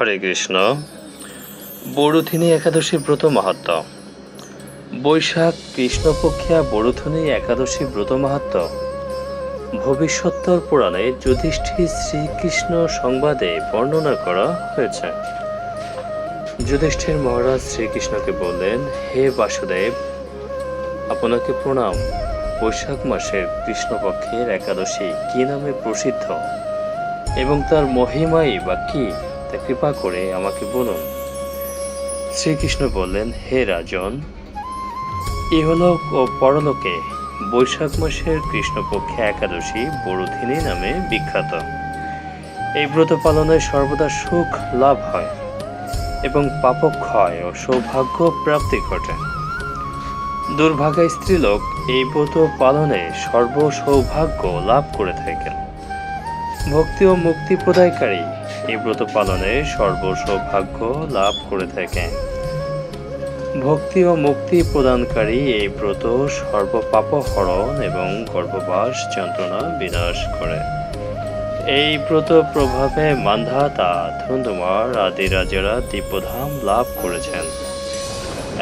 হরে কৃষ্ণ। বড়ুথিনী একাদশী ব্রত মাহাত্ম। বৈশাখ কৃষ্ণপক্ষিয়া বড়ুথিনী একাদশী ব্রত মাহাত্ম। ভবিষ্যত্তর পুরাণে যুধিষ্ঠির শ্রীকৃষ্ণ সংবাদে বর্ণনা করা হয়েছে। যুধিষ্ঠির মহারাজ শ্রীকৃষ্ণকে বললেন, হে বাসুদেব, আপনাকে প্রণাম। বৈশাখ মাসের কৃষ্ণপক্ষের একাদশী কি নামে প্রসিদ্ধ? এবং তার মহিমাই বা কি? কৃপা করে আমাকে বলুন। শ্রীকৃষ্ণ বললেন, হে রাজন ইহলোক ও পরলোকে বৈশাখ মাসের কৃষ্ণপক্ষে একাদশী বড়ুধিনী নামে বিখ্যাত। এই ব্রত পালনে সর্বদা সুখ লাভ হয় এবং পাপক্ষয় ও সৌভাগ্য প্রাপ্তি ঘটে। দুর্ভাগা স্ত্রীলোক এই ব্রত পালনে সর্ব সৌভাগ্য লাভ করে থাকেন। ভক্তি ও মুক্তি প্রদায়কারী এই ব্রত পালনে সর্ব সৌভাগ্য লাভ করে থাকে। ভক্তি ও মুক্তি প্রদানকারী এই ব্রত সর্ব পাপ হরণ এবং গর্ভবাস যন্ত্রণা বিনাশ করে। এই ব্রত প্রভাবে মান্ধাতা ধুন্ধুমার আদি রাজারা দিব্যধাম লাভ করেছেন।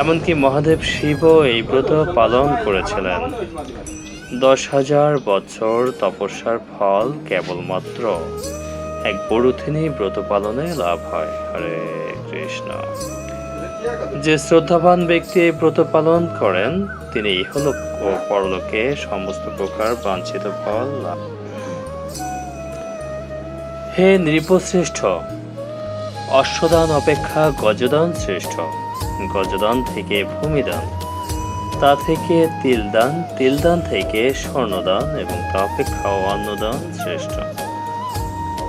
এমনকি মহাদেব শিবও এই ব্রত পালন করেছিলেন। দশ হাজার বছর তপস্যার ফল কেবলমাত্র। এক বড়ুথিনী ব্রত পালনে লাভ হয়। হরে কৃষ্ণ। যে শ্রদ্ধাবান ব্যক্তি এই ব্রত পালন করেন, তিনি ইহলোক ও পরলোকে সমস্ত প্রকার বাঞ্ছিত ফল লাভ হে নৃপশ্রেষ্ঠ, অশ্বদান অপেক্ষা গজদান শ্রেষ্ঠ। গজদান থেকে ভূমিদান, তা থেকে তিলদান তিলদান থেকে স্বর্ণদান এবং তা অপেক্ষা অন্নদান শ্রেষ্ঠ।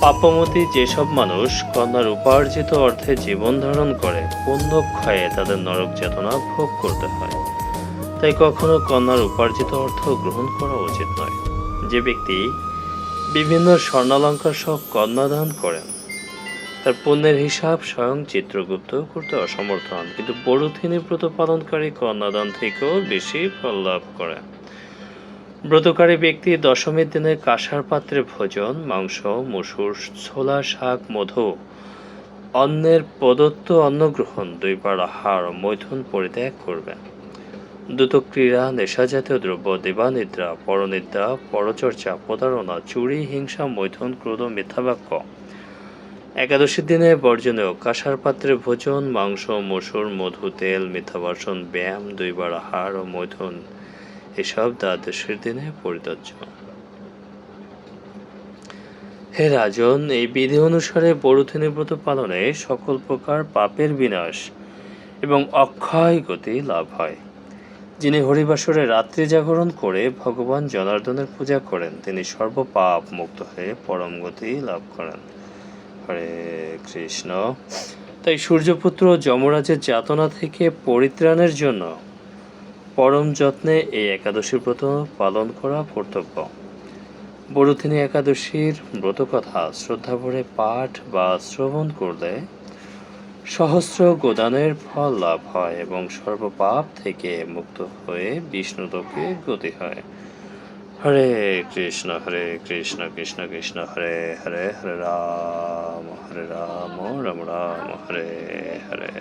পাপমতি যেসব মানুষ কন্যার উপার্জিত অর্থে জীবন ধারণ করে পুণ্য ক্ষয়ে তাদের নরক চেতনা ভোগ করতে হয়? তাই কখনো কন্যার উপার্জিত অর্থ গ্রহণ করা উচিত নয়। যে ব্যক্তি বিভিন্ন স্বর্ণালঙ্কার সহ কন্যাদান করেন, তার পুণ্যের হিসাব স্বয়ং চিত্রগুপ্ত করতে অসমর্থ হন। কিন্তু বড়ুথিনী ব্রত পালনকারী কন্যাদান থেকেও বেশি ফল লাভ করে ব্রতকারী ব্যক্তি দশমীর দিনে কাঁসার পাত্রে ভোজন, মাংস, মসুর, ছোলা, শাক, মধু অন্যের প্রদত্ত অন্নগ্রহণ দুইবার আহার মৈথুন পরিত্যাগ করবেন। দ্রুত ক্রীড়া, নেশাজাতীয় দ্রব্য, দেবানিদ্রা, পরনিদ্রা, পরচর্চা, প্রতারণা, চুরি, হিংসা, মৈথুন, ক্রোধ মিথ্যাবাক্য। একাদশীর দিনে বর্জনীয় কাঁসার পাত্রে ভোজন, মাংস, মসুর, মধু, তেল মিথ্যাবাসন ব্যায়াম দুইবার আহার ও মৈথুন এসব দ্বাদশীর দিনে পরিত্যাজ্য হে রাজন, এই বিধি অনুসারে বড়ুথিনী ব্রত পালনে সকল প্রকার পাপের বিনাশ এবং অক্ষয় গতি লাভ হয়। যিনি হরিবাসরে রাত্রি জাগরণ করে ভগবান জনার্দনের পূজা করেন, তিনি সর্বপাপ মুক্ত হয়ে পরম গতি লাভ করেন। হরে কৃষ্ণ। তাই সূর্যপুত্র যমরাজের যাতনা থেকে পরিত্রাণের জন্য পরম যত্নে এই একাদশীর ব্রত পালন করা কর্তব্য। বড়ুথিনী একাদশীর ব্রতকথা শ্রদ্ধা ভরে পাঠ বা শ্রবণ করলে সহস্র গোদানের ফল লাভ হয় এবং সর্বপাপ থেকে মুক্ত হয়ে বিষ্ণুলোকে গতি হয়। হরে কৃষ্ণ হরে কৃষ্ণ কৃষ্ণ কৃষ্ণ, হরে হরে হরে রাম হরে রাম রাম রাম, হরে হরে।